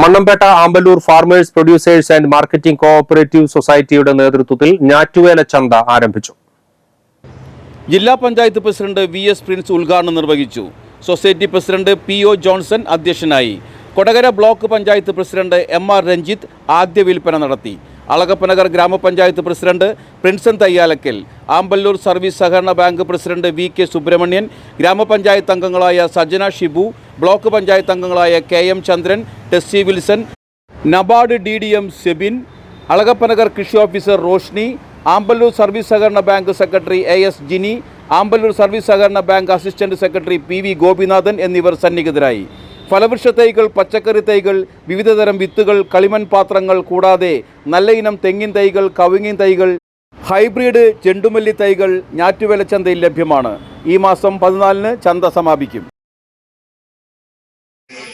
Mannampetta Amballur farmers producers and marketing cooperative സൊസൈറ്റിയുടെ നേതൃത്വത്തിൽ ഞാറ്റുവേല ചന്ത ആരംഭിച്ചു. ജില്ലാ panchayat president V S Prince ഉദ്ഘാടനം നിർവഹിച്ചു. Society president P O Johnson അധ്യക്ഷനായി. Kodakara block panchayat president M R Ranjith ആദ്യ വിൽപ്പന നടത്തി. അളകപ്പനഗർ ഗ്രാമപഞ്ചായത്ത് പ്രസിഡന്റ് പ്രിൻസൻ തയ്യാലക്കൽ ആമ്പല്ലൂർ സർവീസ് സഹകരണ bank president V K Subramanian ഗ്രാമപഞ്ചായത്ത് അംഗങ്ങളായ സജന ഷിബു ബ്ലോക്ക് പഞ്ചായത്ത് അംഗങ്ങളായ K M Chandran Tessy Wilson NABARD D D M Sebin Alagappanagar കൃഷി ഓഫീസർ റോഷ്നി ആമ്പല്ലൂർ സർവീസ് സഹകരണ bank secretary A S Jini Amballur service സഹകരണ bank assistant secretary P V Gopinathan എന്നിവർ സന്നിഹിതരായി. ഫലവൃക്ഷ തൈകൾ പച്ചക്കറി തൈകൾ വിവിധതരം വിത്തുകൾ കളിമൺ പാത്രങ്ങൾ കൂടാതെ നല്ല ഇനം തെങ്ങിൻ തൈകൾ കവുങ്ങിൻ തൈകൾ ഹൈബ്രിഡ് ചെണ്ടുമല്ലി തൈകൾ ഞാറ്റുവേല ചന്തയിൽ ലഭ്യമാണ്. ഈ മാസം പതിനാലിന് ചന്ത സമാപിക്കും.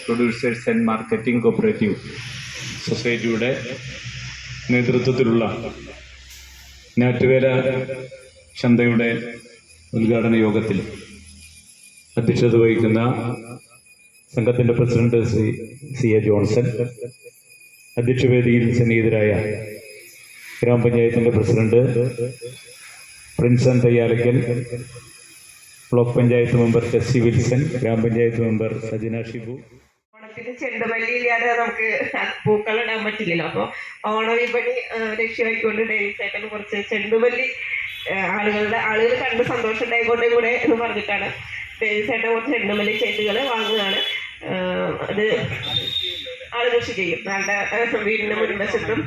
പ്രൊഡ്യൂസേഴ്സ് ആൻഡ് മാർക്കറ്റിംഗ് കോപ്പറേറ്റീവ് സൊസൈറ്റിയുടെ നേതൃത്വത്തിലുള്ള ഞാറ്റുവേല ചന്തയുടെ ഉദ്ഘാടന യോഗത്തിൽ അധ്യക്ഷത വഹിക്കുന്ന സംഘത്തിന്റെ president Shri C A Johnson അധ്യക്ഷവേദിയിൽ സന്നിഹിതരായ ഗ്രാമപഞ്ചായത്തിന്റെ president Prinson Thayyalakkal block panchayat member Tessy Wilson ഗ്രാമപഞ്ചായത്ത് മെമ്പർ സജിന ഷിബു. ഓണത്തിന് ചെണ്ടുമല്ലി ഇല്ലാതെ നമുക്ക് പൂക്കൾ ഇടാൻ പറ്റില്ലല്ലോ. അപ്പോൾ ഓണവിപണി ലക്ഷ്യമാക്കിക്കൊണ്ട് ഡെയിലി സൈക്കിൾ കുറച്ച് ചെണ്ടുമല്ലി ആളുകളുടെ ആളുകൾ കണ്ട് സന്തോഷം ഉണ്ടായിക്കൊണ്ടേ കൂടെ എന്ന് പറഞ്ഞിട്ടാണ് ഡെയിലി സൈക്കിൾ കുറച്ച് ചെണ്ടുമല്ലി ചെടികൾ വാങ്ങുകയാണ്. അത് ആൾ ചെയ്യും. നല്ല വീടിന്റെ മുൻവശത്തും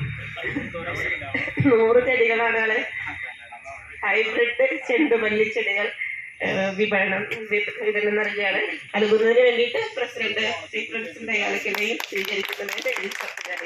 നൂറ് ചെടികളാണ് ആൾ. ഹൈബ്രിഡ് ചെണ്ടുമല്ലി ചെടികൾ ഏഹ് വിപണനം വിതരണം നൽകുകയാണ് നൽകുന്നതിന് വേണ്ടിയിട്ട് പ്രസിഡന്റ് ശ്രീ പ്രിൻസിന്റെ അയാൾക്കെയും സ്വീകരിക്കുന്നതിന് സർക്കാർ